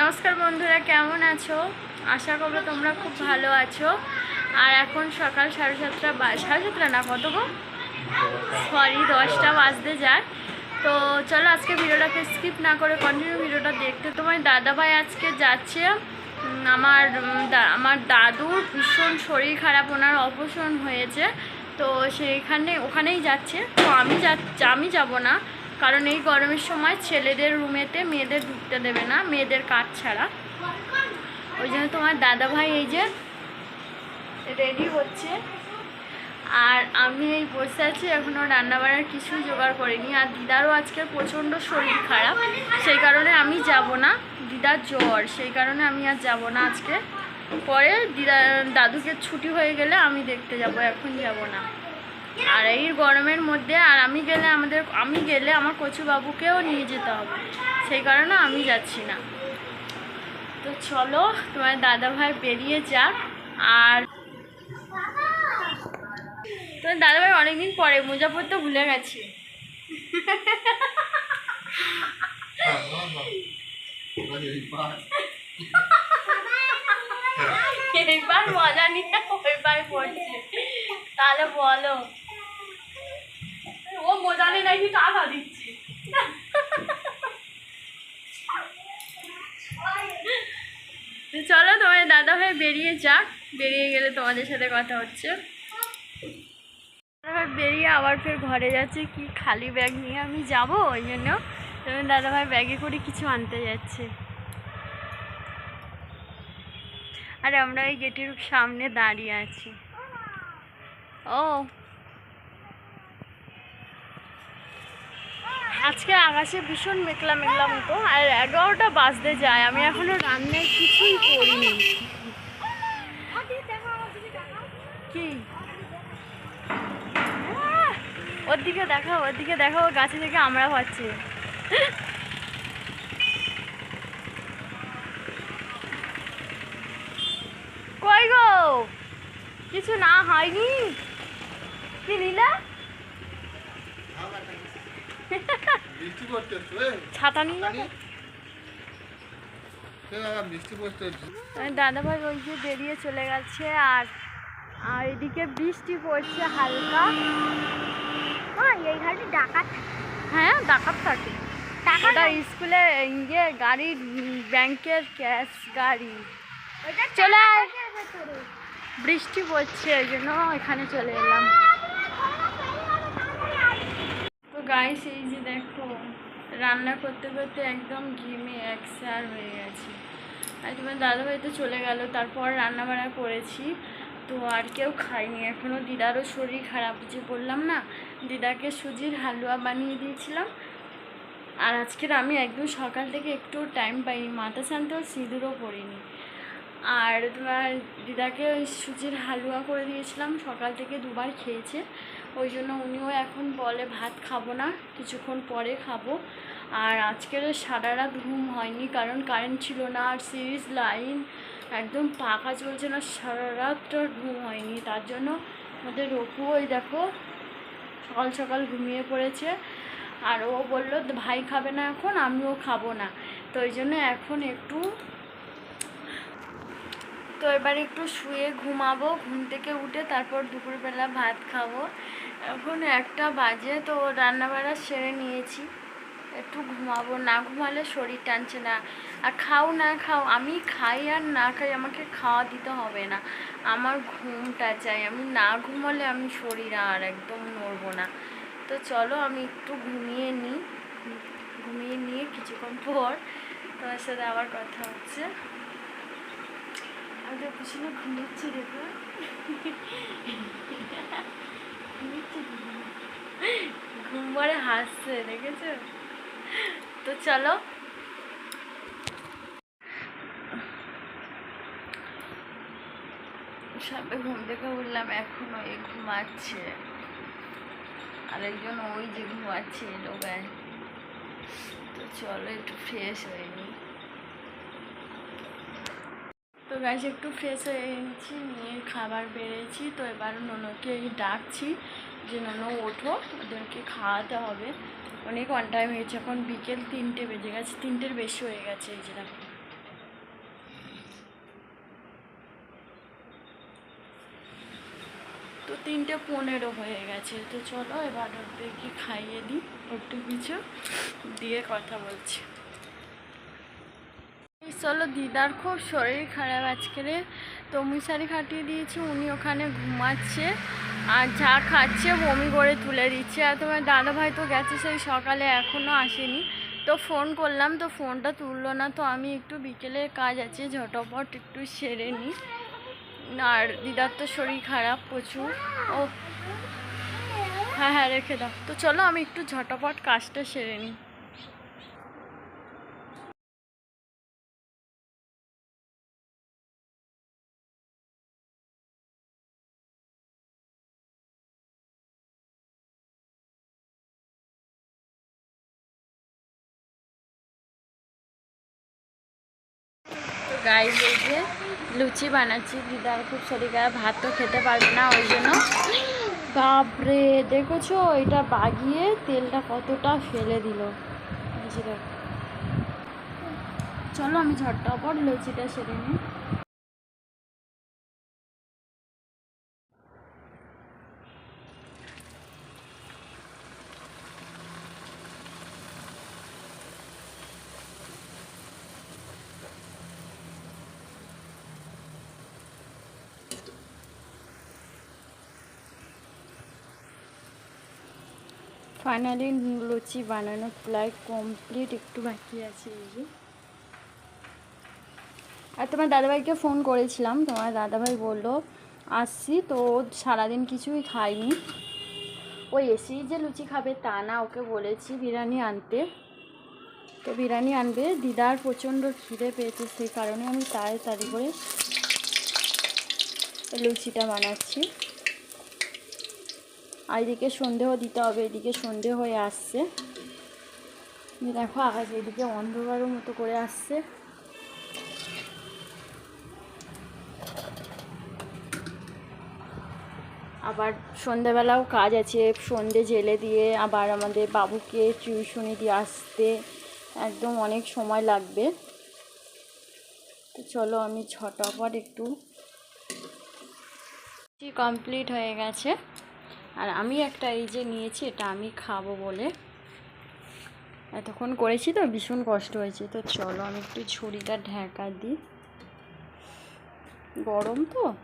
নমস্কার বন্ধুরা, কেমন আছো? আশা করব তোমরা খুব ভালো আছো। আর এখন সকাল সাড়ে সাতটা বা সাড়ে সাতটা না, কত গো? সরি দশটা বাজতে যায়। তো চলো আজকে ভিডিওটাকে স্কিপ না করে কন্টিনিউ ভিডিওটা দেখতে। তোমার দাদাভাই আজকে যাচ্ছে আমার আমার দাদুর ভীষণ শরীর খারাপ, ওনার অপারেশন হয়েছে। তো সেইখানে ওখানেই যাচ্ছে। তো আমি যা আমি যাব না। কারণ এই গরমের সময় ছেলেদের রুমেতে মেয়েদের ঢুকতে দেবে না, মেয়েদের কাজ ছাড়া। ওই জন্য তোমার দাদাভাই এই যে রেডি হচ্ছে। আর আমি এই বসে আছি এখনও রান্নাবান্নার কিছুই জোগাড় করিনি। আর দিদারও আজকে প্রচণ্ড শরীর খারাপ, সেই কারণে আমি যাব না। দিদার জ্বর, সেই কারণে আমি আর যাব না আজকে। পরে দিদা, দাদুকে ছুটি হয়ে গেলে আমি দেখতে যাব, এখন যাব না। আর এই গরমের মধ্যে আর আমি গেলে আমাদের আমি গেলে আমার কচু বাবুকেও নিয়ে যেতে হবে। সেই কারণে আমি যাচ্ছি না। তো চলো তোমার দাদাভাই বেরিয়ে যাক। আর তোমার দাদাভাই অনেকদিন পরে মোজা পরতে ভুলে গেছি। এইবার মজা নিয়ে ওইবার পড়ছে। তাহলে বলো। ও মজা নিয়ে নাকি টাকা দিচ্ছি। চলো তোমার দাদা ভাই বেরিয়ে যাক। বেরিয়ে গেলে তোমাদের সাথে কথা হচ্ছে। দাদাভাই বেরিয়ে আবার ফের ঘরে যাচ্ছে। কি খালি ব্যাগ নিয়ে আমি যাব? ওই জন্য তোমার দাদাভাই ব্যাগে করে কিছু আনতে যাচ্ছে। আর, আমরা এই গেটের সামনে দাঁড়িয়ে আছি। ও। আজকে আকাশে ভীষণ মেঘলা মেঘলা মতো, আর এগারোটা বাজতে যায়। আমি এখনও রান্নার কিছুই করিনি। কি? ওর দিকে দেখাও ওর দিকে দেখাও, গাছে থেকে আমরা পাচ্ছি কই গো? কিছু না, হয়নি? কি নিলা বৃষ্টি পড়তে ছাতা নিয়ে হচ্ছে। দাদা ভাই ওই যে বেরিয়ে চলে গেছে আর আর এদিকে বৃষ্টি পড়ছে হালকা। এই ঘাটে ডাকাত। হ্যাঁ ডাকাত থাকে। ওটা স্কুলে ইয়ে গাড়ি ব্যাংকের ক্যাশ গাড়ি। চলে। বৃষ্টি পড়ছে ওই জন্য এখানে চলে এলাম তো গাইস এই যে দেখো, রান্না করতে করতে একদম ঘেমে একসার হয়ে গেছি। আর তোমার দাদাভাই তো চলে গেল, তারপর রান্না বান্না করেছি। তো আর কেউ খায়নি। এখনও দিদারও শরীর খারাপ, যে বললাম না, দিদাকে সুজির হালুয়া বানিয়ে দিয়েছিলাম। আর আজকের আমি একদম সকাল থেকে একটু টাইম পাইনি, মাথা শান্তেও সিঁদুরও পরিনি আর তোমার দিদাকে সুজির হালুয়া করে দিয়েছিলাম, সকাল থেকে দুবার খেয়েছে। ওই জন্য উনিও এখন বলে, ভাত খাব না, কিছুক্ষণ পরে খাব। আর আজকের সারা রাত ঘুম হয়নি, কারণ কারেন্ট ছিল না, আর সিরিজ লাইন একদম পাকা চলছে না, সারা রাতটা ঘুম হয়নি। তার জন্য আমাদের রপু ওই দেখো সকাল সকাল ঘুমিয়ে পড়েছে। আর ও বলল, ভাই খাবে না এখন, আমিও খাব না। তো ওই জন্য এখন একটু তো এবার একটু শুয়ে ঘুমাবো, ঘুম থেকে উঠে তারপর দুপুরবেলা ভাত খাব। এখন একটা বাজে তো রান্নাবাড়া সেরে নিয়েছি। একটু ঘুমাবো, না ঘুমালে শরীর টানছে না। আর খাও, না খাও, আমি খাই আর না খাই আমাকে খাওয়া দিতে হবে না। আমার ঘুমটা চাই, আমি না ঘুমালে আমি শরীর আর একদম নড়বো না। তো চলো আমি একটু ঘুমিয়ে নিই। ঘুমিয়ে নিয়ে কিছুক্ষণ পর তোমার সাথে আবার কথা হচ্ছে। আমি তো পিছনে ঘুমোচ্ছি দেখো। ঘুম পরে হাসছে, দেখেছ? তো চলো। সবে ঘুম থেকে উঠলাম, এখনও এ ঘুমাচ্ছে। আরেকজন ওই যে ঘুমাচ্ছে লোকায় তো চলো, একটু ফ্রেশ হয়ে নিই তো গাছ একটু ফ্রেশ হয়ে এনেছি নিয়ে খাবার বেড়েছি। তো এবার ননকে ডাকছি যে ননু ওঠো, ওদেরকে খাওয়াতে হবে। অনেক অন টাইম হয়েছে, এখন বিকেল তিনটে বেজে গেছে, তিনটের বেশি হয়ে গেছে এই যেটা তো তিনটে পনেরো হয়ে গেছে, তো চলো এবার ওদেরকে খাইয়ে দিই একটু কিছু দিয়ে কথা বলছি। চলো দিদার খুব শরীর খারাপ আজকের তো মশারি খাটিয়ে দিয়েছি, উনি ওখানে ঘুমাচ্ছে আর যা খাচ্ছে বমি করে তুলে দিচ্ছে। আর তোমার দাদা ভাই তো গেছে সেই সকালে এখনও আসেনি। তো ফোন করলাম, তো ফোনটা তুললো না। তো আমি একটু বিকেলে কাজ আছে, ঝটপট একটু সেরে নিই আর দিদার তো শরীর খারাপ প্রচুর। ও হ্যাঁ হ্যাঁ রেখে দাও। তো চলো আমি একটু ঝটপট কাজটা সেরে নিই গাইজ এই যে লুচি বানাচ্ছি। দিদার খুব শরীর খারাপ ভাত তো খেতে পারবে না, ওই জন্য। বাপরে, দেখেছ? এটা বাগিয়ে তেলটা কতটা ফেলে দিল। চলো আমি ঝটটা পর লুচিটা সেরে নিই। ফাইনালি লুচি বানানো প্রায় কমপ্লিট একটু বাকি আছে এই যে। আর তোমার দাদাভাইকে ফোন করেছিলাম, তোমার দাদাভাই বলল, আসছি, তো সারাদিন কিছুই খাইনি। ওই এসেই যে লুচি খাবে তা না, ওকে বলেছি বিরিয়ানি আনতে। তো বিরিয়ানি আনবে, দিদার প্রচণ্ড খিদে পেয়েছে সেই কারণে আমি তাড়াতাড়ি করে লুচিটা বানাচ্ছি। আর এদিকে সন্ধেও দিতে হবে, এদিকে সন্ধে হয়ে আসছে। দেখো আকাশ এদিকে অন্ধকারের মতো করে আসছে। আবার সন্ধেবেলাও কাজ আছে, সন্ধে জেলে দিয়ে আবার আমাদের বাবুকে টিউশনি দিয়ে আসতে একদম অনেক সময় লাগবে। তো চলো আমি ছটা পর একটু কমপ্লিট হয়ে গেছে। আর আমি একটা এই যে নিয়েছি, এটা আমি খাব বলে। এতক্ষণ করেছি তো, ভীষণ কষ্ট হয়েছে। তো চলো, আমি একটু ছুরিটা ঢাকা দিই। গরম তো?